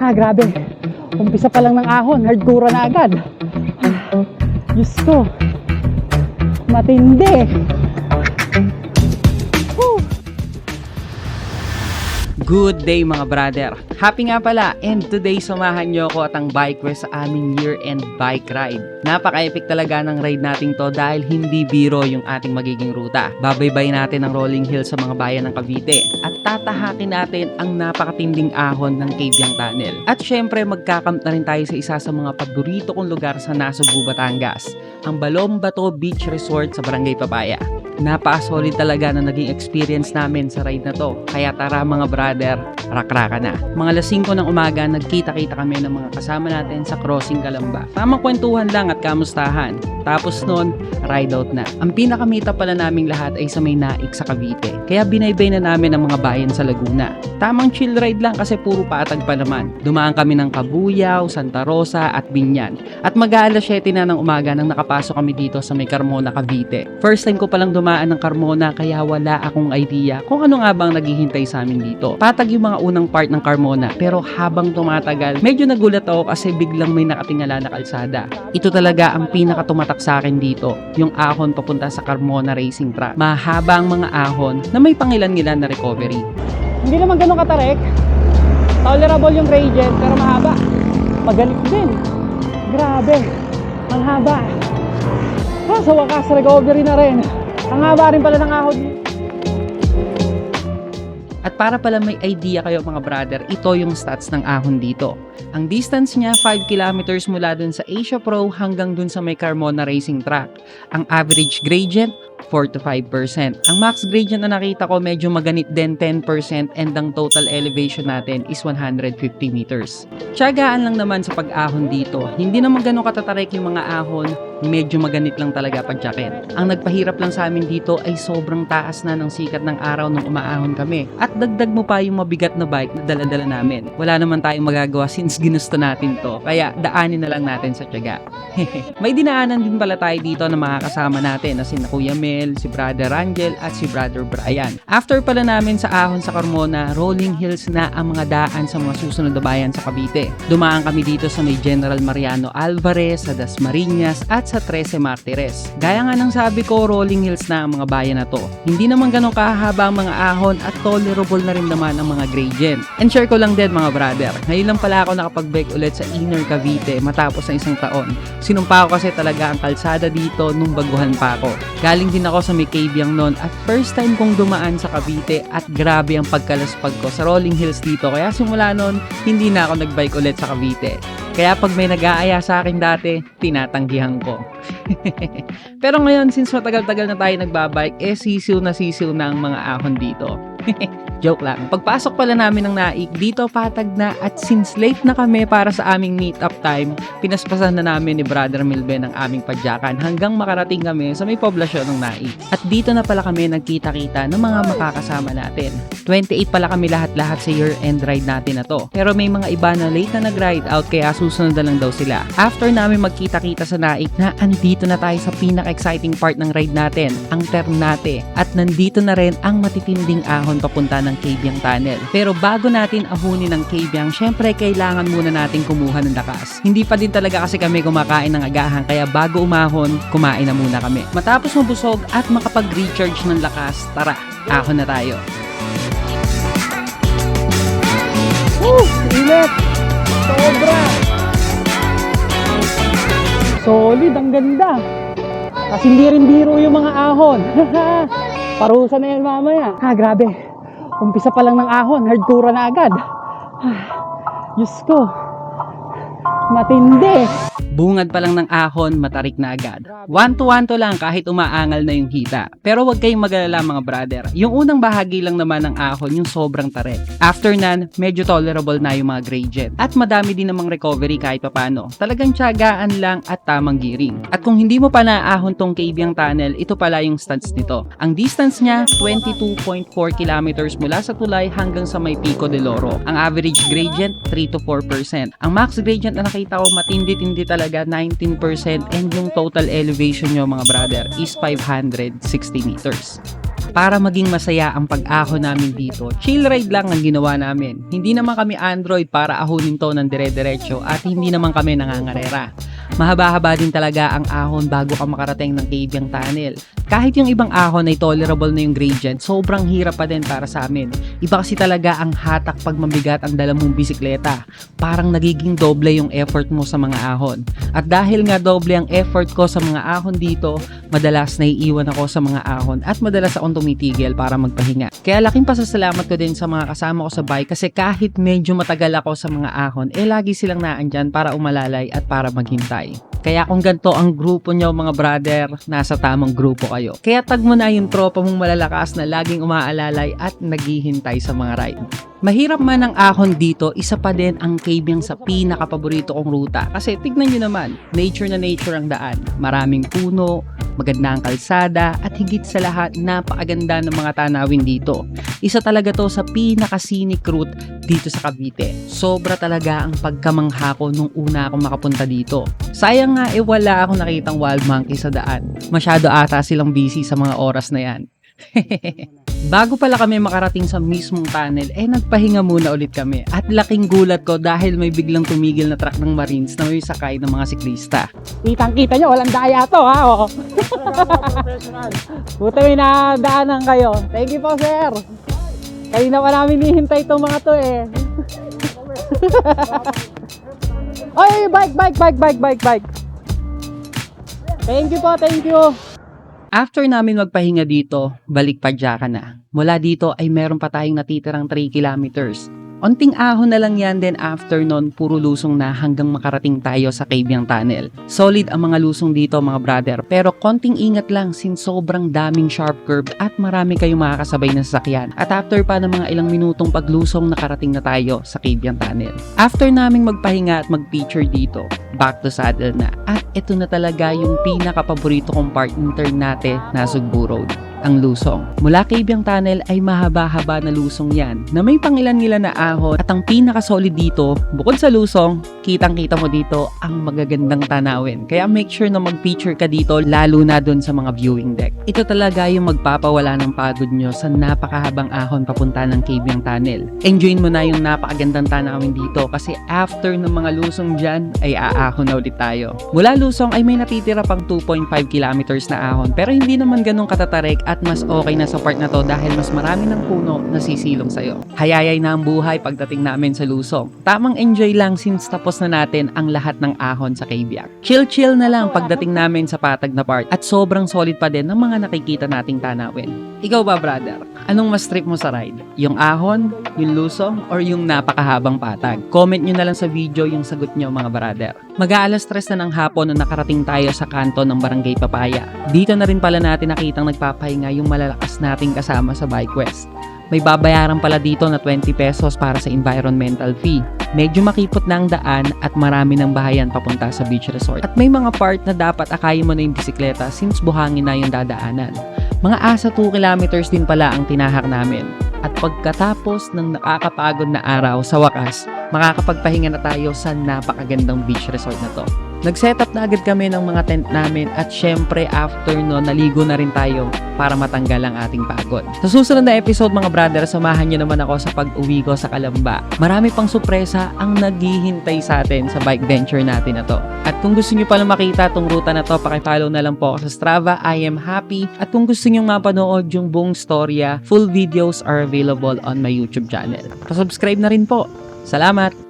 Ha, grabe. Umpisa pa lang ng ahon, hardcore na agad. Diyos ko. Matindi. Good day mga brother! Happy nga pala and today samahan nyo ako at ang Bike Quest sa aming year-end bike ride. Napaka-epic talaga ng ride natin to dahil hindi biro yung ating magiging ruta. Babaybay natin ang rolling hill sa mga bayan ng Cavite at tatahakin natin ang napakatinding ahon ng Cabiang Tunnel. At syempre magkakamp na rin tayo sa isa sa mga paborito kong lugar sa Nasugbu, Batangas, ang Balombato Beach Resort sa Barangay Papaya. Napaka-solid talaga na naging experience namin sa ride na to. Kaya tara mga brother, rakraka na. Mga alas 5 ng umaga, nagkita-kita kami ng mga kasama natin sa crossing Kalamba. Tamang kwentuhan lang at kamustahan. Tapos noon, ride out na. Ang pinakamita pala naming lahat ay sa may naik sa Cavite. Kaya binaybay na namin ang mga bayan sa Laguna. Tamang chill ride lang kasi puro paatag pa naman. Dumaan kami ng Kabuyaw, Santa Rosa at Binyan. At mag-aalas 7 na ng umaga nang nakapasok kami dito sa may Carmona, Cavite. First time ko palang dumaan ng Carmona kaya wala akong idea kung ano nga bang naghihintay sa amin dito. Patag yung mga unang part ng Carmona pero habang tumatagal, medyo nagulat ako kasi biglang may nakatingala na kalsada. Ito talaga ang pinakatumatak sa akin dito, yung ahon papunta sa Carmona Racing Track. Mahaba ang mga ahon na may pangilan-ngilan na recovery. Hindi naman ganun katarek. Tolerable yung gradient pero mahaba. Magalit din. Grabe. Ang haba. Ah, sa wakas, recovery na rin. Ang haba rin pala ng ahon. At para pala may idea kayo mga brother, ito yung stats ng ahon dito. Ang distance niya 5 kilometers mula dun sa Asia Pro hanggang dun sa may Carmona Racing Track. Ang average gradient 4 to 5%. Ang max gradient na nakita ko medyo maganit din 10% and ang total elevation natin is 150 meters. Tiyagaan lang naman sa pag-ahon dito. Hindi naman ganun katatarik yung mga ahon, medyo maganit lang talaga padyakin. Ang nagpahirap lang sa amin dito ay sobrang taas na ng sikat ng araw nung umaahon kami. At dagdag mo pa yung mabigat na bike na dala-dala namin. Wala naman tayong magagawa since ginusto natin to. Kaya daanin na lang natin sa tiyaga. May dinaanan din pala tayo dito na mga kasama natin na si Kuya Mel, si Brother Angel at si Brother Brian. After pala namin sa ahon sa Carmona, rolling hills na ang mga daan sa mga susunod na bayan sa Cavite. Dumaan kami dito sa may General Mariano Alvarez, sa Dasmariñas at sa Trece Martires. Gaya nga ng sabi ko, rolling hills na ang mga bayan na to. Hindi naman ganun kahaba ang mga ahon at tolerable na rin naman ang mga gradient. And share ko lang din mga brother, ngayon lang pala ako nakapag-bike ulit sa Inner Cavite matapos ng isang taon. Sinumpa ko kasi talaga ang kalsada dito nung baguhan pa ako. Galing din ako sa may Cabiang noon at first time kong dumaan sa Cavite at grabe ang pagkalaspag ko sa rolling hills dito. Kaya simula noon, hindi na ako nagbike ulit sa Cavite. Kaya pag may nag-aaya sa akin dati, tinatanggihan ko. Pero ngayon, since matagal-tagal na tayo nagbabike, eh sisiw na sisiw na ang mga ahon dito. Joke lang. Pagpasok pala namin ng naik, dito patag na at since late na kami para sa aming meet-up time, pinaspasan na namin ni Brother Milben ang aming padyakan hanggang makarating kami sa may poblasyon ng naik. At dito na pala kami nagkita-kita ng mga makakasama natin. 28 pala kami lahat-lahat sa year-end ride natin na to. Pero may mga iba na late na nag-ride out kaya susunod na lang daw sila. After namin magkita-kita sa naik na andito na tayo sa pinaka-exciting part ng ride natin, ang Ternate. At nandito na rin ang matitinding ahon papunta ng Cabiang Tunnel. Pero bago natin ahunin ng Cabiang, syempre kailangan muna natin kumuha ng lakas. Hindi pa din talaga kasi kami kumakain ng agahan kaya bago umahon, kumain na muna kami. Matapos mabusog at makapag-recharge ng lakas, tara, ahon na tayo. Woo! Init! Sobra! Solid, ang ganda. Kasi hindi rin biro yung mga ahon. Parusa na yan mamaya. Ha, grabe. Umpisa pa lang ng ahon, hardcore na agad. Diyos ko. Matindi. Bungad pa lang ng ahon, matarik na agad. One to one to lang kahit umaangal na yung hita. Pero wag kayong magalala mga brother. Yung unang bahagi lang naman ng ahon, yung sobrang tarik. After nan, medyo tolerable na yung mga gradient. At madami din namang recovery kahit papano. Talagang tiyagaan lang at tamang gearing. At kung hindi mo pa naahon tong Cabiang Tunnel, ito pala yung stance nito. Ang distance niya, 22.4 kilometers mula sa tulay hanggang sa may Pico de Loro. Ang average gradient, 3 to 4%. Ang max gradient na nakita ko, matindi-tindi talaga, 19% and yung total elevation nyo mga brother is 560 meters. Para maging masaya ang pag-ahon namin dito, chill ride lang ang ginawa namin. Hindi naman kami Android para ahonin to ng dire-diretso at hindi naman kami nangangarera. Mahaba-haba din talaga ang ahon bago ka makarating ng Cavyang Tunnel. Kahit yung ibang ahon ay tolerable na yung gradient, sobrang hirap pa din para sa amin. Iba kasi talaga ang hatak pag mabigat ang dala mong bisikleta. Parang nagiging doble yung effort mo sa mga ahon. At dahil nga doble ang effort ko sa mga ahon dito, madalas naiiwan ako sa mga ahon at madalas akong tumitigil para magpahinga. Kaya laking pasasalamat ko din sa mga kasama ko sa bike kasi kahit medyo matagal ako sa mga ahon, eh lagi silang naandyan para umalalay at para maghintay. Kaya kung ganito ang grupo nyo mga brother, nasa tamang grupo kayo. Kaya tag mo na yung tropa mong malalakas na laging umaalalay at naghihintay sa mga ride. Mahirap man ang ahon dito, isa pa din ang caving sa pinakapaborito kong ruta. Kasi tignan nyo naman, nature na nature ang daan. Maraming puno, maganda ang kalsada, at higit sa lahat, napakaganda ng mga tanawin dito. Isa talaga to sa pinaka-scenic route dito sa Cavite. Sobra talaga ang pagkamangha ko nung una akong makapunta dito. Sayang nga eh wala akong nakitang wild monkey sa daan. Masyado ata silang busy sa mga oras na yan. Bago pala kami makarating sa mismong tunnel, eh nagpahinga muna ulit kami. At laking gulat ko dahil may biglang tumigil na truck ng Marines na may sakay ng mga siklista. Kitang kita nyo, walang daya to ha. Oh. Buti may nadaanan kayo. Thank you po sir. Kanina pa namin nihintay itong mga to eh. Oy, bike, bike, bike, bike, bike, bike. Thank you po, thank you. After namin magpahinga dito, balik pa ka na. Mula dito ay meron pa tayong natitirang 3 kilometers. Onting ahon na lang yan then after nun, puro lusong na hanggang makarating tayo sa Cavyang Tunnel. Solid ang mga lusong dito mga brother, pero konting ingat lang since sobrang daming sharp curve at marami kayong makakasabay na sasakyan. At after pa ng mga ilang minutong paglusong, nakarating na tayo sa Cavyang Tunnel. After naming magpahinga at mag-picture dito, back to saddle na. At ito na talaga yung pinaka-paborito kong part ng turn natin na Sugbo Road ang lusong. Mula Cavyang Tunnel ay mahaba-haba na lusong yan na may pangilan-ngilan na ahon at ang pinaka-solid dito, bukod sa lusong, kitang-kita mo dito ang magagandang tanawin. Kaya make sure na mag-feature ka dito lalo na dun sa mga viewing deck. Ito talaga yung magpapawala ng pagod nyo sa napakahabang ahon papunta ng Cavyang Tunnel. Enjoyin mo na yung napakagandang tanawin dito kasi after ng mga lusong dyan ay aahon na ulit tayo. Mula lusong ay may natitira pang 2.5 kilometers na ahon pero hindi naman ganun katatarik at mas okay na sa part na to dahil mas marami ng puno na sisilong sa'yo. Hayayay na ang buhay pagdating namin sa lusong. Tamang enjoy lang since tapos na natin ang lahat ng ahon sa Caviac. Chill-chill na lang pagdating namin sa patag na part at sobrang solid pa din ng mga nakikita nating tanawin. Ikaw ba brother? Anong mas trip mo sa ride? Yung ahon, yung lusong, or yung napakahabang patag? Comment nyo na lang sa video yung sagot nyo mga brother. Mag-aalas stress na ng hapon na nakarating tayo sa kanto ng Barangay Papaya. Dito na rin pala natin nakitang nagpapahinga yung malalakas nating kasama sa Bike Quest. May babayaran pala dito na 20 pesos para sa environmental fee. Medyo makipot na ang daan at marami ng bahayan papunta sa beach resort. At may mga part na dapat akayin mo na yung bisikleta since buhangin na yung dadaanan. Mga asa 2 kilometers din pala ang tinahak namin. At pagkatapos ng nakakapagod na araw sa wakas, makakapagpahinga na tayo sa napakagandang beach resort na to. Nag-setup na agad kami ng mga tent namin at syempre after no, naligo na rin tayo para matanggal ang ating pagod. Sa susunod na episode mga brother, samahan nyo naman ako sa pag-uwi ko sa Kalamba. Marami pang sorpresa ang naghihintay sa atin sa bike venture natin na to. At kung gusto nyo palang makita tong ruta na to, pakipollow na lang po ako sa Strava, I am happy. At kung gusto nyo mapanood yung buong storya, full videos are available on my YouTube channel. Pa-subscribe na rin po. Salamat!